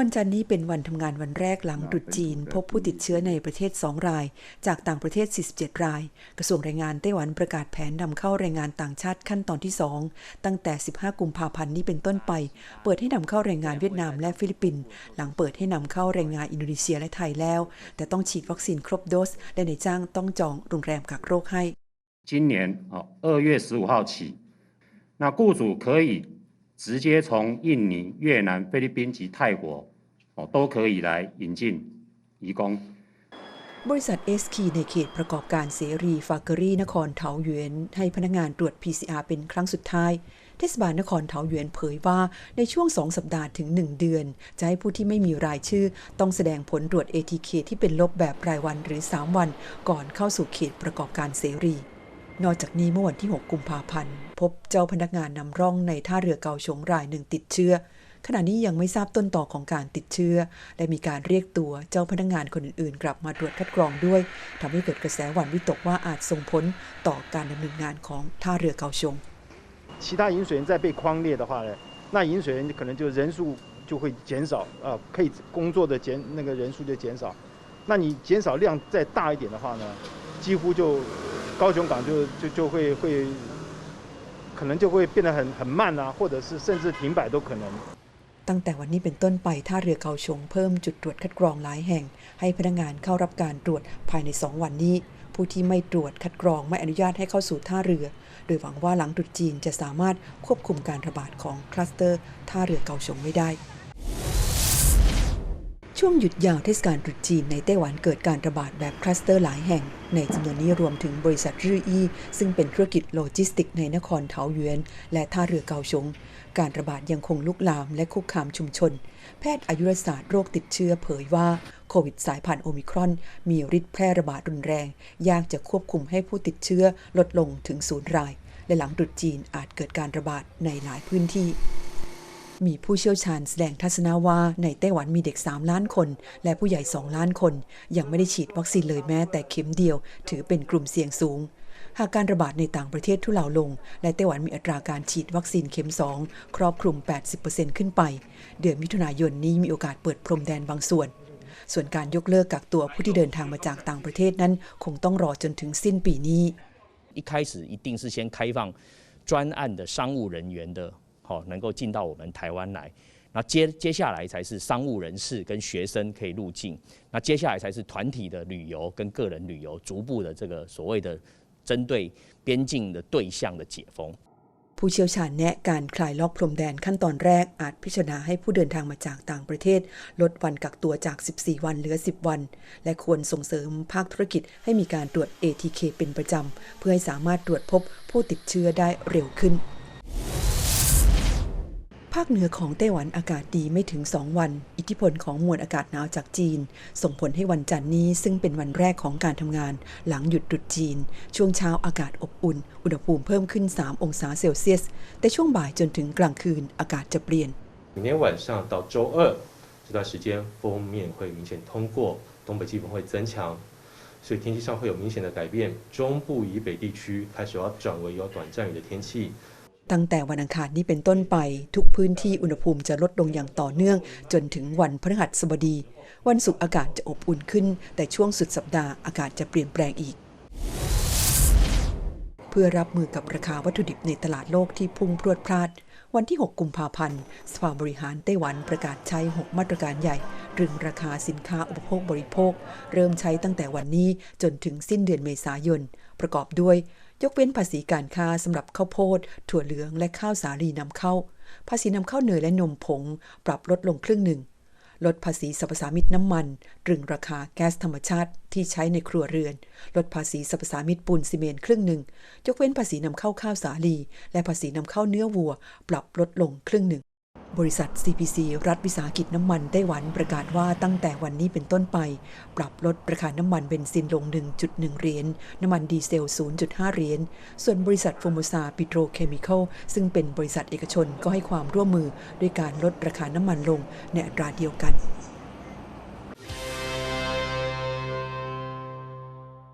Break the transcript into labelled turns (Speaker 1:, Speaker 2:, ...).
Speaker 1: วันจันทร์นี้เป็นวันทำงานวันแรกหลังตรุษจีน พบผู้ติดเชื้อในประเทศ 2 ราย จากต่างประเทศ 47 ราย กระทรวงแรงงานไต้หวันประกาศแผนนำเข้าแรงงานต่างชาติขั้นตอนที่ 2 ตั้งแต่ 15 กุมภาพันธ์นี้เป็นต้นไป เปิดให้นำเข้าแรงงานเวียดนามและฟิลิปปินส์หลังเปิดให้นำเข้าแรงงานอินโดนีเซียและไทยแล้ว แต่ต้องฉีดวัคซีนครบโดส และในายจ้างต้องจองโรงแรมกักโรคให้
Speaker 2: 今年哦二月十五号起，那雇主可以 直接从印尼、越南、菲律宾及泰国哦都可以来引进移工。
Speaker 1: บริษัทเอสคีในเขตประกอบการเสรีฟากเกอรี่นครเถาหยวน ให้พนักงานตรวจ PCR เป็นครั้งสุดท้าย เทศบาลนครเถาหยวนเผยว่าในช่วง 2 สัปดาห์ถึง 1 เดือน จะให้ผู้ที่ไม่มีรายชื่อ ต้องแสดงผลตรวจ ATK ที่เป็นลบแบบรายวันหรือ 3 วัน ก่อนเข้าสู่เขตประกอบการเสรี นอกจากนี้เมื่อวันที่ 6 กุมภาพันธ์ พบเจ้าพนักงานนำร่องในท่าเรือเกาชงรายหนึ่งติดเชื้อ ขณะนี้ยังไม่ทราบต้นต่อของการติดเชื้อ และมีการเรียกตัวเจ้าพนักงานคนอื่นๆ กลับมาตรวจคัดกรองด้วยทำให้เกิดกระแสหวั่นวิตกว่าอาจส่งผลต่อการดำเนินงานของท่าเรือเกาชง
Speaker 3: 其他饮水员再被框列的话呢，那饮水员可能就人数就会减少，啊、可以工作的减那个人数就减少。那你减少量再大一点的话呢，几乎就 高雄港就就就会会，可能就会变得很很慢啊，或者是甚至停摆都可能。
Speaker 1: ตั้งแต่วันนี้เป็นต้นไปท่าเรือเกาชงเพิ่มจุดตรวจคัดกรองหลายแห่ง ให้พนักงานเข้ารับการตรวจภายใน 2 วันนี้ ผู้ที่ไม่ตรวจคัดกรองไม่อนุญาตให้เข้าสู่ท่าเรือ โดยหวังว่าหลังตรุษจีนจะสามารถควบคุมการระบาดของคลัสเตอร์ท่าเรือเกาชงไว้ได้ ช่วงหยุดยาวเทศกาลตรุษจีนในไต้หวันเกิดการระบาดแบบคลัสเตอร์หลายแห่ง ในจำนวนนี้รวมถึงบริษัทรื่ออี้ซึ่งเป็นธุรกิจโลจิสติกในนครเทาหยวนและท่าเรือเกาชง การระบาดยังคงลุกลามและคุกคามชุมชน แพทย์อายุรศาสตร์โรคติดเชื้อเผยว่าโควิดสายพันธุ์โอมิครอน มีฤทธิ์แพร่ระบาดรุนแรง ยากจะควบคุมให้ผู้ติดเชื้อลดลงถึงศูนย์ราย และหลังตรุษจีนอาจเกิดการระบาดในหลายพื้นที่ มีผู้เชี่ยวชาญแสดงทัศนะว่าในไต้หวันมีเด็ก 3 ล้านคน และผู้ใหญ่ 2 ล้านคน ยังไม่ได้ฉีดวัคซีนเลยแม้แต่เข็มเดียว ถือเป็นกลุ่มเสี่ยงสูง หากการระบาดในต่างประเทศทุเลาลง และไต้หวันมีอัตราการฉีดวัคซีนเข็ม 2 ครอบคลุม 80%ขึ้นไป เดือนมิถุนายนนี้มีโอกาสเปิดพรมแดนบางส่วน ส่วนการยกเลิกกักตัวผู้ที่เดินทางมาจากต่างประเทศนั้น คงต้องรอจนถึงสิ้นปีนี้
Speaker 4: 一开始一定是先开放专案的商务人员的， 好、能够进到我们台湾来。那接接下来才是商务人士跟学生可以入境，那接下来才是团体的旅游跟个人旅游逐步的这个所谓的针对边境的对象的解封。
Speaker 1: ผู้เชี่ยวชาญแนะการคลายล็อกพรมแดนขั้นตอนแรกอาจพิจารณาให้ผู้เดินทางมาจากต่างประเทศ ลดวันกักตัวจาก 14 วันเหลือ 10 วัน และควรส่งเสริมภาคธุรกิจให้มีการตรวจ ATK เป็นประจำ เพื่อให้สามารถตรวจพบผู้ติดเชื้อได้เร็วขึ้น ภาคเหนือของไต้หวันอากาศดีไม่ถึง 2 วัน อิทธิพลของมวลอากาศหนาวจากจีน ส่งผลให้วันจันทร์นี้ซึ่งเป็นวันแรกของการทำงาน หลังหยุดตรุษจีน ช่วงเช้าอากาศอบอุ่น อุณหภูมิเพิ่มขึ้น 3 องศาเซลเซียส แต่ช่วงบ่ายจนถึงกลางคืนอากาศจะเปลี่ยน
Speaker 5: 明天晚上到周二这段时间，锋面会明显通过，东北季风会增强，所以天气上会有明显的改变。中部以北地区开始要转为有短暂雨的天气。
Speaker 1: ตั้งแต่วันอังคารนี้เป็นต้นไป ทุกพื้นที่อุณหภูมิจะลดลงอย่างต่อเนื่อง จนถึงวันพฤหัสบดี วันศุกร์อากาศจะอบอุ่นขึ้น แต่ช่วงสุดสัปดาห์อากาศจะเปลี่ยนแปลงอีก เพื่อรับมือกับราคาวัตถุดิบในตลาดโลกที่พุ่งพรวดพลาด วันที่ 6 กุมภาพันธ์สภาบริหารไต้หวันประกาศใช้ 6 มาตรการใหญ่ตรึงราคาสินค้าอุปโภคบริโภค เริ่มใช้ตั้งแต่วันนี้จนถึงสิ้นเดือนเมษายน ประกอบด้วย ยกเว้นภาษีการค้าสำหรับข้าวโพด ถั่วเหลืองและข้าวสาลีนำเข้า ภาษีนำเข้าเนยและนมผง ปรับลดลงครึ่งหนึ่ง ลดภาษีสรรพสามิตน้ำมัน ตรึงราคาแก๊สธรรมชาติที่ใช้ในครัวเรือน ลดภาษีสรรพสามิตปูนซีเมนต์ครึ่งหนึ่ง ยกเว้นภาษีนำเข้าข้าวสาลี และภาษีนำเข้าเนื้อวัว ปรับลดลงครึ่งหนึ่ง บริษัท CPC รัฐวิสาหกิจน้ำมันไต้หวันประกาศว่าตั้งแต่วันนี้เป็นต้นไป ปรับลดราคาน้ำมันเบนซินลง 1.1 เหรียญน้ำมันดีเซล 0.5 เหรียญส่วนบริษัทโฟโมซาปิโตรเคมีคอลซึ่งเป็นบริษัทเอกชนก็ให้ความร่วมมือด้วยการลดราคาน้ำมันลงในอัตราเดียวกัน